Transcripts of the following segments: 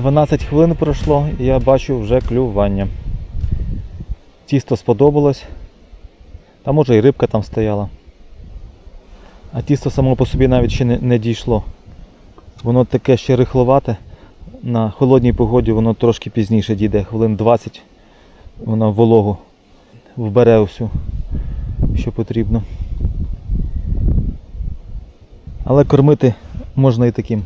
12 хвилин пройшло і я бачу вже клювання. Тісто сподобалось. Та може і рибка там стояла. А тісто само по собі навіть ще не, не дійшло. Воно таке ще рихловате. На холодній погоді воно трошки пізніше дійде, хвилин 20 воно вологу вбере усю, що потрібно. Але кормити можна і таким.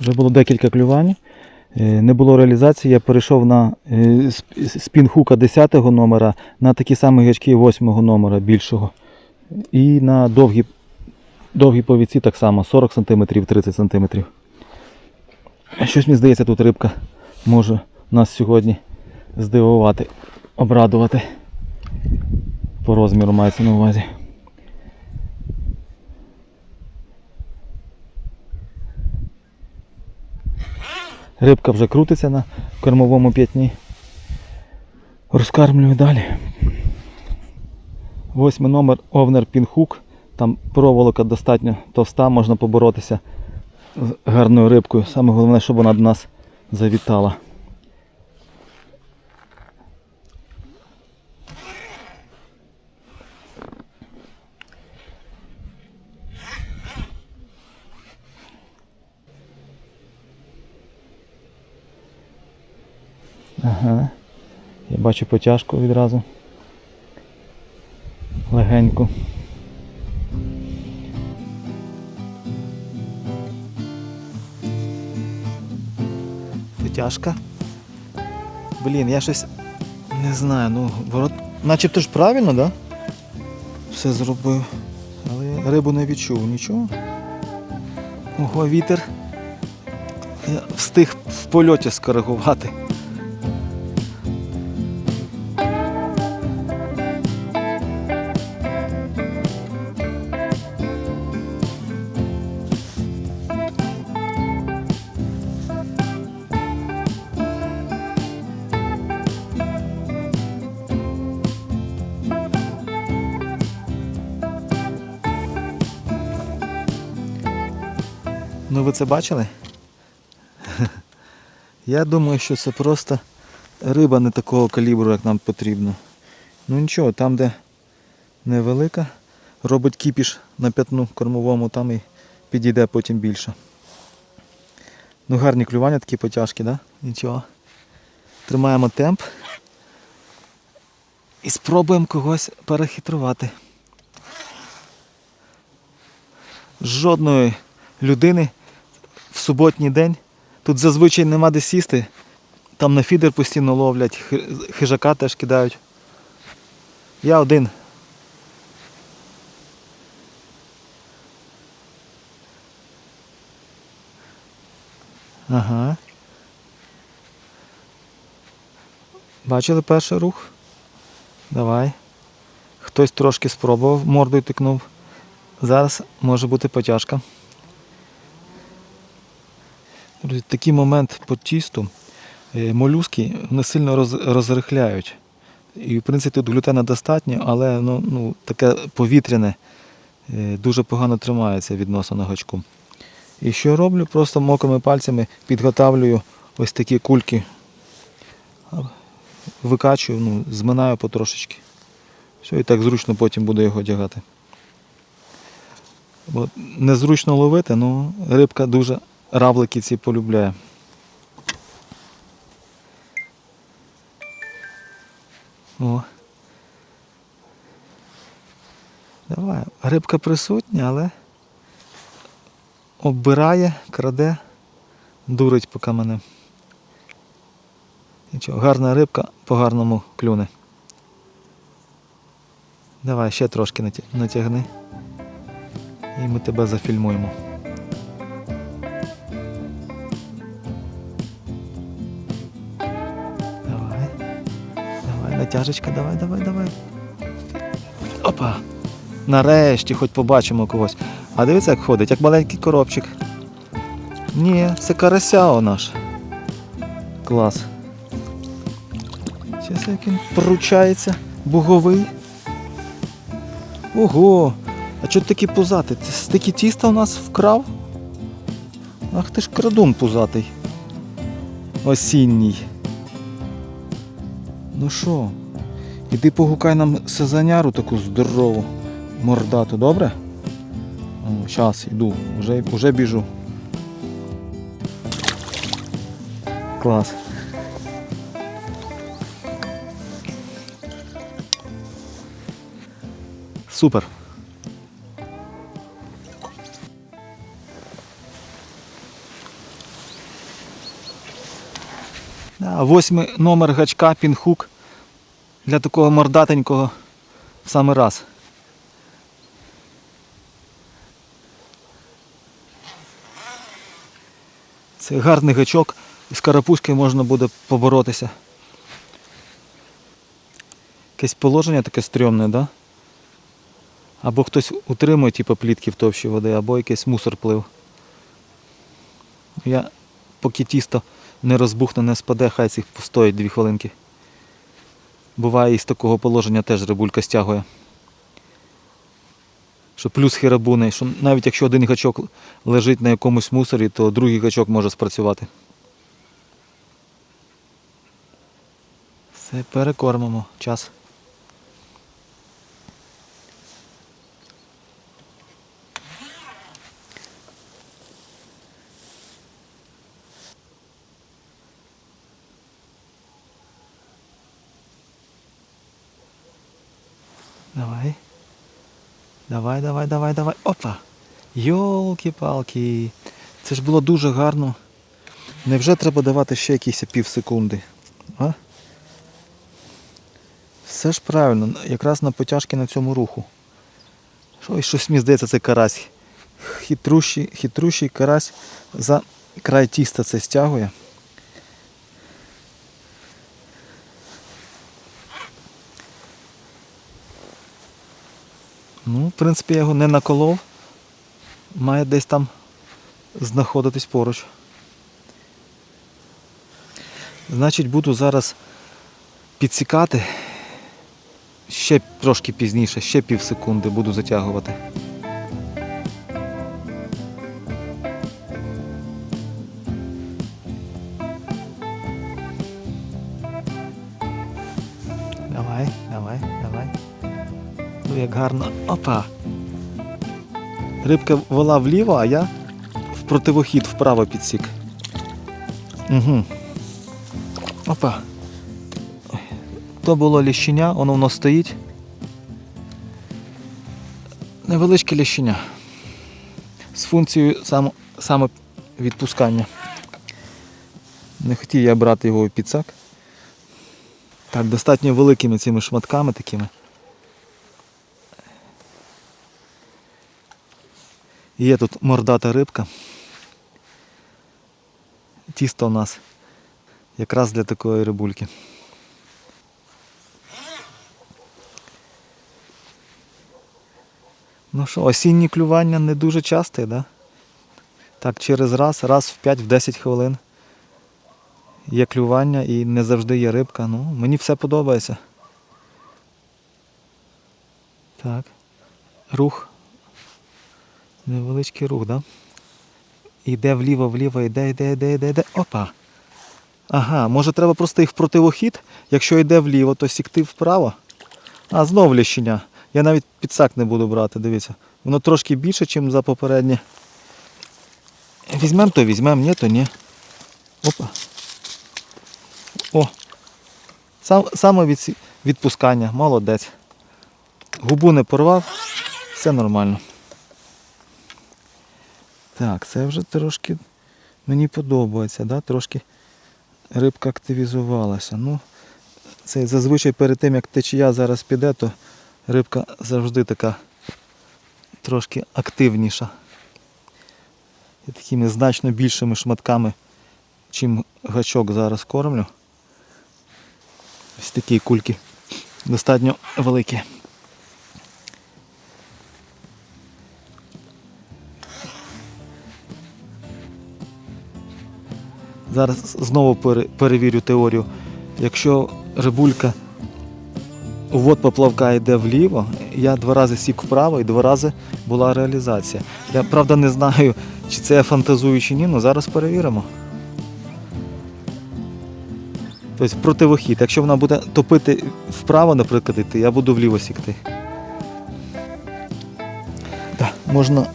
Вже було декілька клювань. Е, Не було реалізації, я перейшов на е, сп- спінхука 10 номера на такі самі гачки 8 номера більшого. І на довгі, довгі повіці так само 40 см, 30 см. Щось мені здається, тут рибка може нас сьогодні здивувати, обрадувати. По розміру мається на увазі. Рибка вже крутиться на кормовому п'ятні. Розкармлюю далі. Восьмий номер Овнер Пінхук. Там проволока достатньо товста, можна поборотися з гарною рибкою. Саме головне, щоб вона до нас завітала. Ага. Я бачу потяжку відразу. Легеньку. Потяжка. Блін, я щось не знаю, ну ворот. Начебто ж правильно, да? Все зробив. Але рибу не відчув нічого. Ого, вітер. Я встиг в польоті скоригувати. Це бачили? Я думаю, що це просто риба не такого калібру, як нам потрібно. Ну нічого, там де невелика, робить кіпіш на п'ятну кормовому, там і підійде потім більше. Ну гарні клювання такі потяжкі, да? Нічого. Тримаємо темп. І спробуємо когось перехитрувати. Жодної людини суботній день. Тут зазвичай нема де сісти. Там на фідер постійно ловлять, хижака теж кидають. Я один. Ага. Бачили перший рух? Давай. Хтось трошки спробував, мордою тикнув. Зараз може бути потяжка. Такий момент по тісту. Е, Молюски вони сильно роз, розрихляють. І в принципі тут глютена достатньо, але ну, ну, таке повітряне е, дуже погано тримається відносно на гачку. І що роблю? Просто мокрими пальцями підготавлюю ось такі кульки. Викачую, ну, зминаю потрошечки. Все, і так зручно потім буду його одягати. Бо незручно ловити, ну рибка дуже равлики ці полюбляє. О. Давай. Рибка присутня, але оббирає, краде, дурить поки мене. Нічого, гарна рибка по гарному клюне. Давай ще трошки натягни. І ми тебе зафільмуємо. Натяжечка, давай, давай, давай. Опа! Нарешті хоч побачимо когось. А дивіться, як ходить, як маленький коробчик. Ні, це карася наш. Клас. Зараз як він пручається, буговий. Ого! А чого ти такий пузатий? Ти стільки тіста у нас вкрав? Ах ти ж крадун пузатий. Осінній. Ну що, іди погукай нам сезоняру таку здорову, мордату, добре? О, щас, іду, вже, вже біжу. Клас. Супер. Восьмий номер гачка пінхук для такого мордатенького в самий раз. Це гарний гачок, і з можна буде поборотися. Якесь положення таке стрьомне, да? Або хтось утримує типу, плітки в товщі води, або якийсь мусор плив. Я поки тісто не розбухне, не спаде, хай цих постоїть дві хвилинки. Буває і з такого положення теж рибулька стягує. Що плюс херабуни, що навіть якщо один гачок лежить на якомусь мусорі, то другий гачок може спрацювати. Все, перекормимо. Час. Давай. Давай, давай, давай, давай. Опа! Йолки-палки. Це ж було дуже гарно. Невже треба давати ще якісь пів секунди? А? Все ж правильно, якраз на потяжки на цьому руху. Що, щось мені здається, це карась. Хитрущий, хитрущий карась за край тіста це стягує. Ну, в принципі, я його не наколов. Має десь там знаходитись поруч. Значить, буду зараз підсікати. Ще трошки пізніше, ще пів секунди буду затягувати. Як гарно. Опа. Рибка вела вліво, а я в противохід вправо підсік. Угу. Опа. То було ліщеня, воно воно стоїть. Невеличке ліщеня. З функцією само, відпускання. Не хотів я брати його в підсак. Так, достатньо великими цими шматками такими. Є тут мордата рибка. Тісто у нас якраз для такої рибульки. Ну що, осінні клювання не дуже часті, да? Так, через раз, раз в 5-10 хвилин є клювання і не завжди є рибка. Ну, мені все подобається. Так. Рух. Невеличкий рух, да? Іде вліво, вліво, йде, йде, йде, йде, йде. Опа. Ага, може треба просто їх в противохід. Якщо йде вліво, то сікти вправо. А, знов ліщеня. Я навіть підсак не буду брати, дивіться. Воно трошки більше, ніж за попереднє. Візьмем, то візьмем, ні, то ні. Опа. О. Сам, саме від, відпускання, молодець. Губу не порвав, все нормально. Так, це вже трошки мені подобається, да? трошки рибка активізувалася. Ну, це зазвичай перед тим, як течія зараз піде, то рибка завжди така трошки активніша. І такими значно більшими шматками, чим гачок зараз кормлю. Ось такі кульки достатньо великі. Зараз знову перевірю теорію. Якщо рибулька увод поплавка йде вліво. Я два рази сік вправо і два рази була реалізація. Я правда не знаю, чи це я фантазую чи ні, але зараз перевіримо. Тобто противохід. Якщо вона буде топити вправо, наприклад, йти, я буду вліво сікти. Так, можна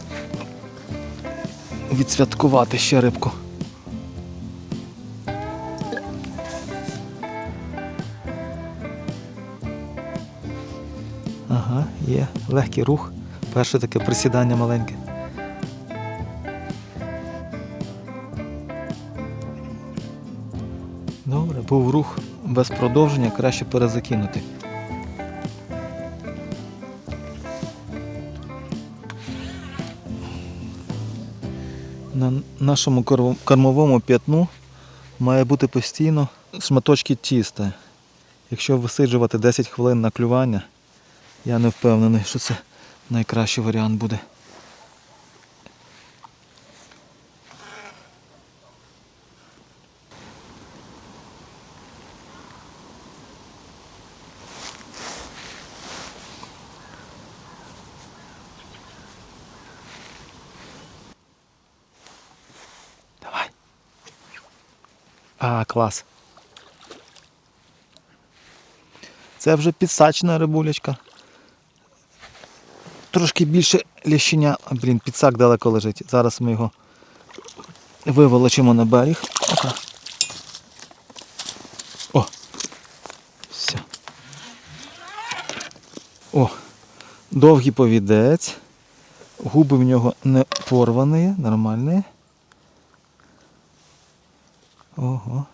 відсвяткувати ще рибку. Ага, є легкий рух. Перше таке присідання маленьке. Добре, був рух без продовження, краще перезакинути. На нашому кормовому п'ятну має бути постійно шматочки тіста. Якщо висиджувати 10 хвилин на клювання, я не впевнений, що це найкращий варіант буде. Давай. А, клас. Це вже підсачна рибулечка. Трошки більше ліщеня. Блін, підсак далеко лежить. Зараз ми його виволочимо на берег. Опа. О! Все. О! Довгий повідець. Губи в нього не порвані, нормальні. Ого.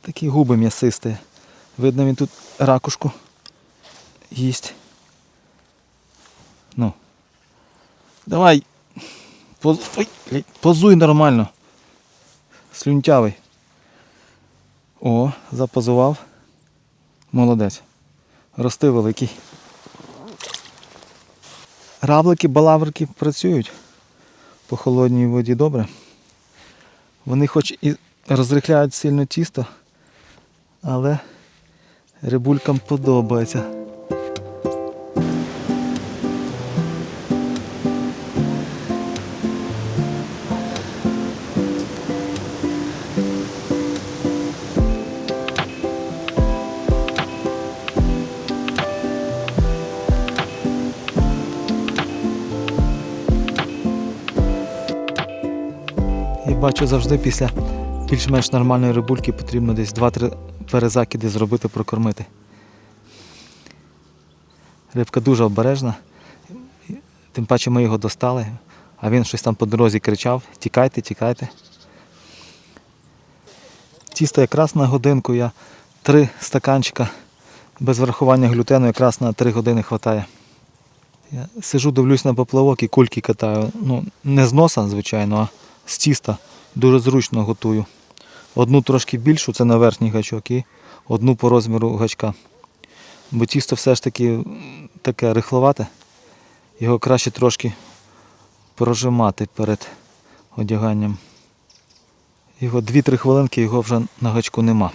Такі губи м'ясисті. Видно, він тут ракушку їсть. Давай. Поз... Ой, позуй нормально. Слюнтявий. О, запозував. Молодець. Рости великий. Равлики, балаврики працюють по холодній воді добре. Вони хоч і розрихляють сильно тісто, але рибулькам подобається. Я завжди після більш-менш нормальної рибульки потрібно десь 2-3 перезакиди зробити, прокормити. Рибка дуже обережна. Тим паче ми його достали, а він щось там по дорозі кричав: тікайте, тікайте. Тісто якраз на годинку я три стаканчика без врахування глютену якраз на 3 години вистачає. Я сижу, дивлюсь на поплавок і кульки катаю. Ну, не з носа, звичайно, а з тіста. Дуже зручно готую. Одну трошки більшу, це на верхній гачок, і одну по розміру гачка. Бо тісто все ж таки таке рихловате. Його краще трошки прожимати перед одяганням. Його 2-3 хвилинки його вже на гачку нема.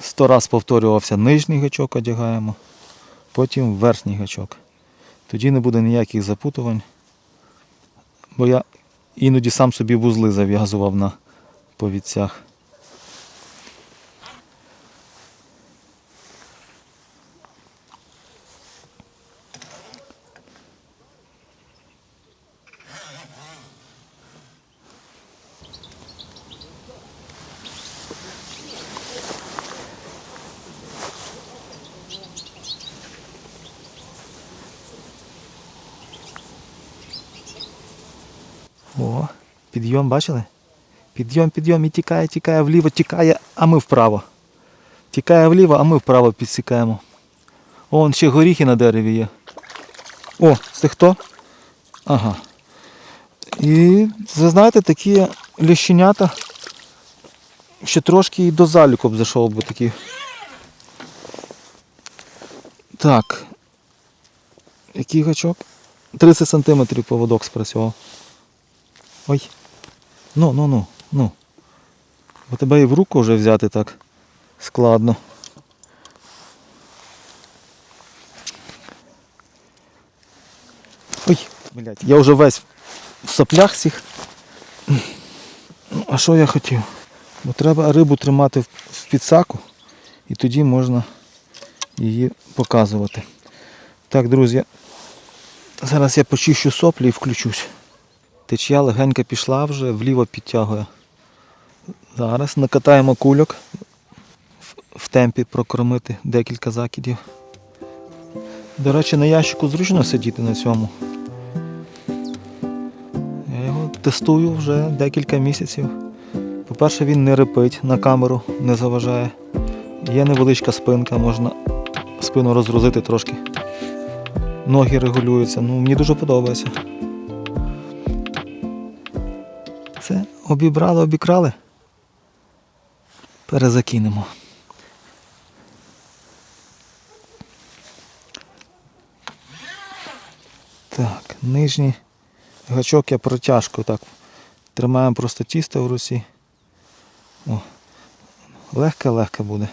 Сто раз повторювався нижній гачок одягаємо, потім верхній гачок. Тоді не буде ніяких запутувань. Бо я іноді сам собі вузли зав'язував на повідцях. О, бачили? Підйом, підйом і тікає, тікає вліво, тікає, а ми вправо. Тікає вліво, а ми вправо підсікаємо. О, ще горіхи на дереві є. О, це хто? Ага. І ви знаєте, такі ліщенята ще трошки і до заліку б зайшов би такі. Так. Який гачок? 30 см поводок спрацював. Ой. Ну, ну, ну, ну. Бо тебе і в руку вже взяти так складно. Ой, блядь, я вже весь в соплях всіх. Ну, а що я хотів? Бо треба рибу тримати в- в підсаку і тоді можна її показувати. Так, друзі, зараз я почищу соплі і включусь. Течія легенько пішла вже, вліво підтягує. Зараз накатаємо кульок в- темпі прокормити декілька закидів. До речі, на ящику зручно сидіти на цьому. Я його тестую вже декілька місяців. По-перше, він не рипить на камеру, не заважає. Є невеличка спинка, можна спину розгрузити трошки. Ноги регулюються. Ну, мені дуже подобається. Обібрали, обікрали. Перезакинемо. Так, нижній гачок я протяжкою так. Тримаємо просто тісто в руці. О, легке-легке буде.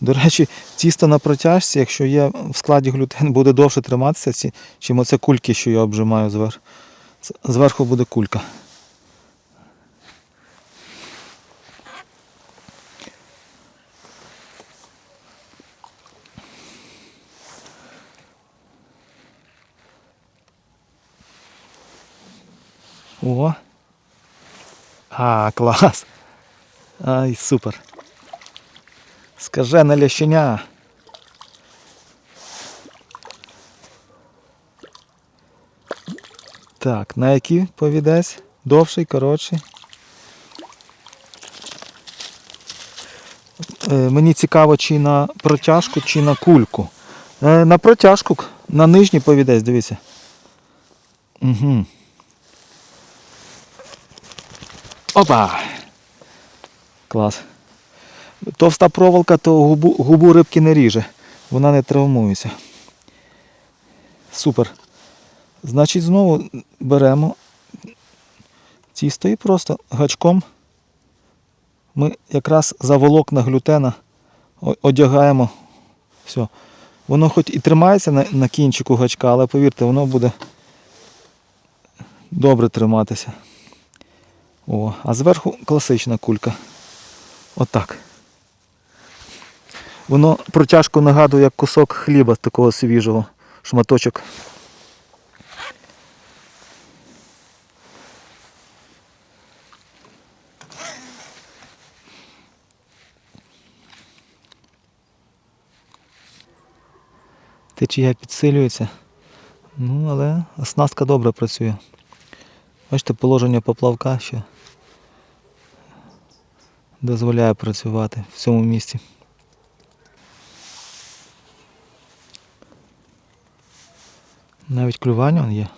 До речі, тісто на протяжці, якщо є в складі глютен, буде довше триматися, чим оце кульки, що я обжимаю зверху. Зверху буде кулька. О. А, клас. Ай, супер. Скажене лященя. Так, на який повідець? Довший, коротший. Е, мені цікаво, чи на протяжку, чи на кульку. Е, на протяжку, на нижній повідець, дивіться. Угу. Опа! Клас. Товста проволока, то губу, губу рибки не ріже. Вона не травмується. Супер. Значить, знову беремо тісто і просто гачком ми якраз за волокна глютена одягаємо. Все. Воно хоч і тримається на, на кінчику гачка, але повірте, воно буде добре триматися. О, а зверху класична кулька. Отак. Воно протяжку нагадує як кусок хліба такого свіжого, шматочок. Течія підсилюється. Ну, але оснастка добре працює. Бачите, положення поплавка ще дозволяє працювати в цьому місці. Навіть клювання он є.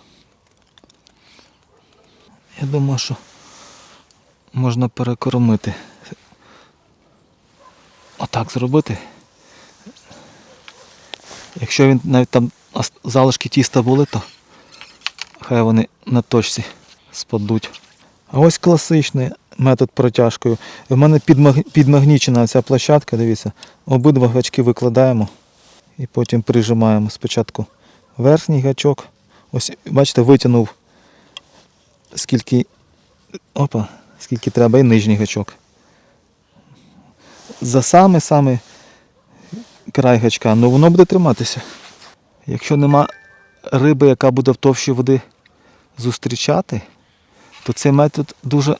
Я думаю, що можна перекормити. Отак зробити. Якщо він навіть там залишки тіста були, то хай вони на точці спадуть. А ось класичний метод протяжкою. У мене підмагнічена ця площадка, дивіться. Обидва гачки викладаємо і потім прижимаємо спочатку верхній гачок. Ось, бачите, витягнув скільки. Опа, скільки треба, і нижній гачок. За саме-саме край гачка, ну воно буде триматися. Якщо нема риби, яка буде в товщі води зустрічати, то цей метод дуже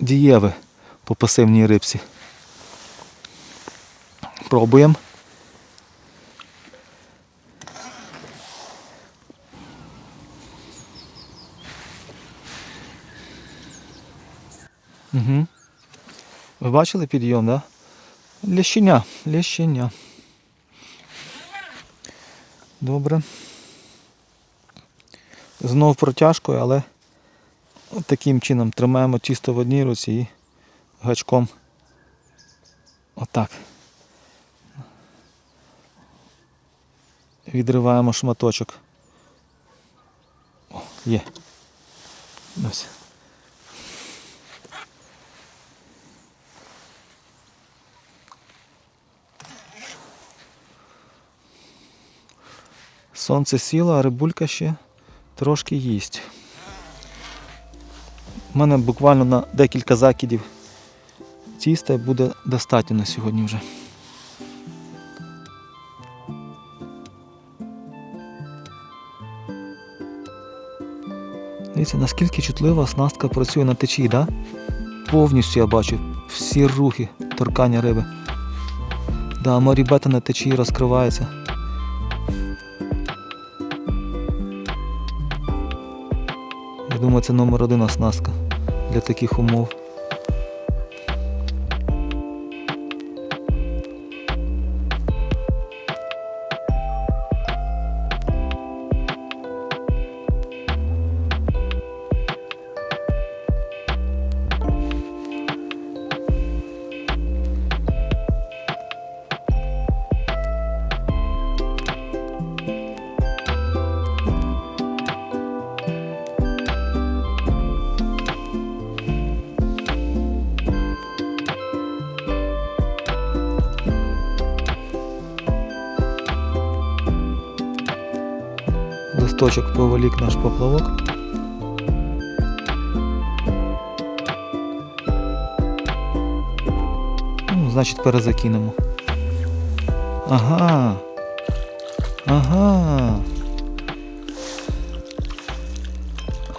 дієвий по пасивній рибці. Пробуємо. Угу. Ви бачили підйом, так? Да? Лященя, лященя. Добре. Знов протяжкою, але таким чином тримаємо тісто в одній руці і гачком отак. Відриваємо шматочок. О, є. Ось. Сонце сіло, а рибулька ще трошки їсть. У мене буквально на декілька закидів тіста буде достатньо на сьогодні вже. Дивіться, наскільки чутлива оснастка працює на течії, да? Повністю я бачу всі рухи торкання риби. Да, морібета на течії розкривається. Думаю, це номер один оснастка для таких умов. Листочок повелік наш поплавок. Ну, значить, перезакинемо. Ага. Ага.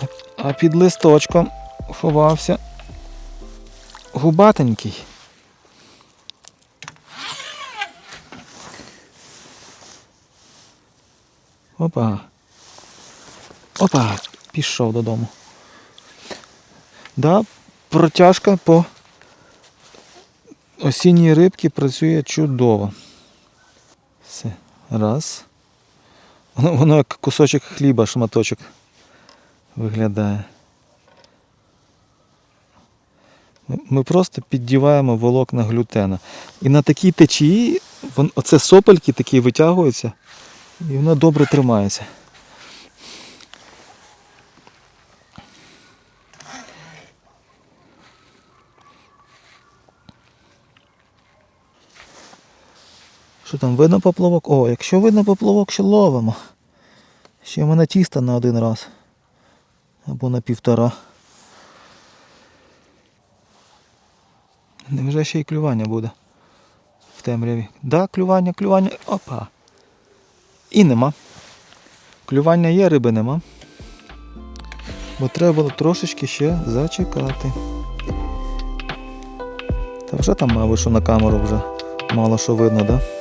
А, а під листочком ховався губатенький. Опа. Опа, пішов додому. Да, протяжка по осінній рибці працює чудово. Все. Раз. Воно, воно як кусочок хліба, шматочок виглядає. Ми- просто піддіваємо волокна глютена. І на такій течії оце сопельки такі витягуються, і воно добре тримається. Що там, видно поплавок? О, якщо видно поплавок, ще ловимо. Ще в мене тіста на один раз. Або на півтора. Невже ще й клювання буде в темряві. Да, клювання, клювання. Опа. І нема. Клювання є, риби нема. Бо треба було трошечки ще зачекати. Та вже там, мабуть, що на камеру вже мало що видно, да?